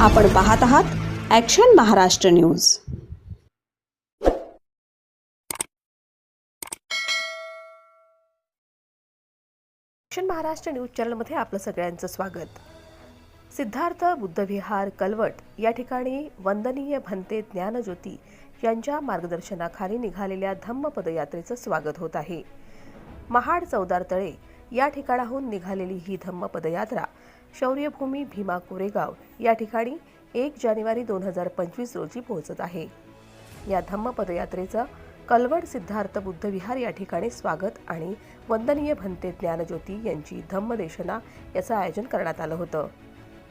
आपण पाहत आहात action Maharashtra news action Maharashtra news चॅनलमध्ये आपलं सगळ्यांचं स्वागत. सिद्धार्थ बुद्धविहार कलवट या ठिकाणी वंदनीय भंते ज्ञानज्योती यांच्या मार्गदर्शनाखाली निघालेल्या धम्म पदयात्रेचं स्वागत होत आहे. महाड चौदार तळे या ठिकाणाहून निघालेली ही धम्म पदयात्रा शौर्यभूमी भीमा कोरेगाव या ठिकाणी एक जानेवारी दोन हजार पंचवीस रोजी पोहोचत आहे. या धम्म पदयात्रेचं कलवड सिद्धार्थ बुद्धविहार या ठिकाणी स्वागत आणि वंदनीय भंते ज्ञानज्योती यांची धम्मदेशना याचं आयोजन करण्यात आलं होतं.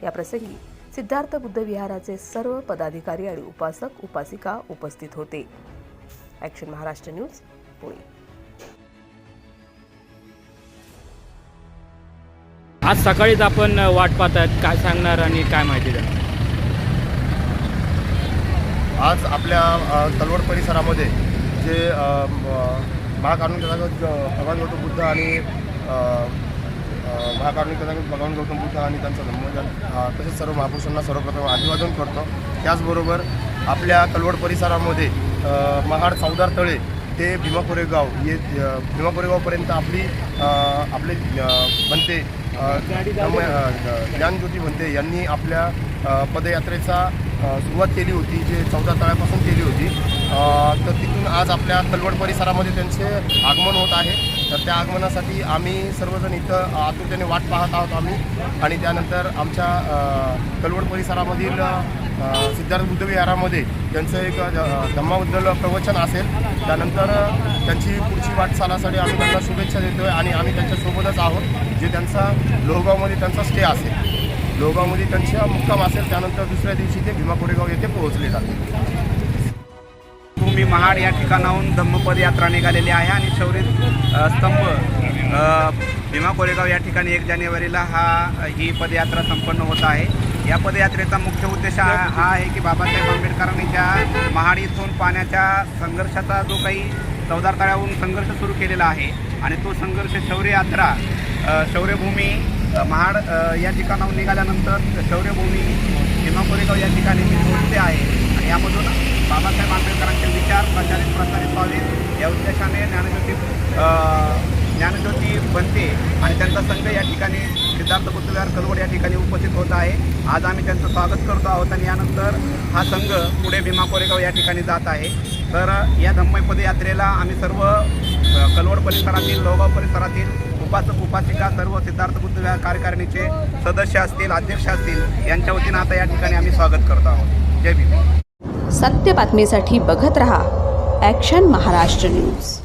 याप्रसंगी सिद्धार्थ बुद्धविहाराचे सर्व पदाधिकारी आणि उपासक उपासिका उपस्थित होते. ॲक्शन महाराष्ट्र न्यूज पुणे आज सकाळीच आपण वाट पाहत आहेत काय सांगणार आणि काय माहिती द्या. आज आपल्या तलवड परिसरामध्ये जे महाकारुणिक भगवान गौतम बुद्ध आणि महाकारुणिक भगवान गौतम बुद्ध आणि त्यांचं धम्मजन तसेच सर्व महापुरुषांना सर्वप्रथम अभिवादन करतो. त्याचबरोबर आपल्या तलवड परिसरामध्ये महाड चौदार तळे ते भीमा कोरेगाव ये भीमा कोरेगावपर्यंत आपली आपले बनते. ज्ञानज्योती म्हणते यांनी आपल्या पदयात्रेचा सुरुवात केली होती जे चौदा तळ्यापासून केली होती. तर तिथून आज आपल्या तलवड परिसरामध्ये त्यांचे आगमन होत आहे. तर त्या आगमनासाठी आम्ही सर्वजण इथं आतुरतेने वाट पाहत आहोत आम्ही. आणि त्यानंतर आमच्या तलवड परिसरामधील सिद्धार्थ बुद्ध विहारामध्ये त्यांचं एक धम्माबद्दल प्रवचन असेल. त्यानंतर त्यांची पुढची वाटचालासाठी आम्ही त्यांना शुभेच्छा देतो आहे आणि आम्ही त्यांच्यासोबतच आहोत जे त्यांचा लोहगावमध्ये त्यांचा स्टे असेल. लोहगावमध्ये त्यांचा मुक्काम असेल त्यानंतर दुसऱ्या दिवशी ते भीमा कोरेगाव येथे पोहोचले जाते भूमी महाड या ठिकाणाहून धम्मपद यात्रा निघालेली आहे आणि शौर्य स्तंभ भीमा कोरेगाव या ठिकाणी एक जानेवारीला हा ही पदयात्रा संपन्न होत आहे. या पदयात्रेचा मुख्य उद्देश हा आहे की बाबासाहेब आंबेडकरांनी ज्या महाड इथून पाण्याच्या संघर्षाचा जो काही चौदार तळ्याहून संघर्ष सुरू केलेला आहे आणि तो संघर्ष शौर्य यात्रा शौर्यभूमी महाड या ठिकाणाहून निघाल्यानंतर शौर्यभूमी भीमा कोरेगाव या ठिकाणी पोहोचते आहे. आणि यामधून बाबासाहेब आंबेडकरांचे विचार प्रचारित प्रसारित व्हावे या उद्देशाने ज्ञानज्योती ज्ञानज्योती बनते आणि त्यांचा संघ या ठिकाणी सिद्धार्थ बुद्धविहार कलवड या ठिकाणी उपस्थित होत आहे. आज आम्ही त्यांचं स्वागत करतो आहोत आणि यानंतर हा संघ पुढे भीमा कोरेगाव या ठिकाणी जात आहे. तर या धम्मय पदयात्रेला आम्ही सर्व कलवड परिसरातील लोगाव परिसरातील उपासक उपासिका सर्व सिद्धार्थ बुद्धविहार कार्यकारिणीचे सदस्य असतील अध्यक्ष असतील यांच्या वतीनं आता या ठिकाणी आम्ही स्वागत करतो आहोत. जय भीम. सत्य बातमीसाठी बघत रहा ॲक्शन महाराष्ट्र न्यूज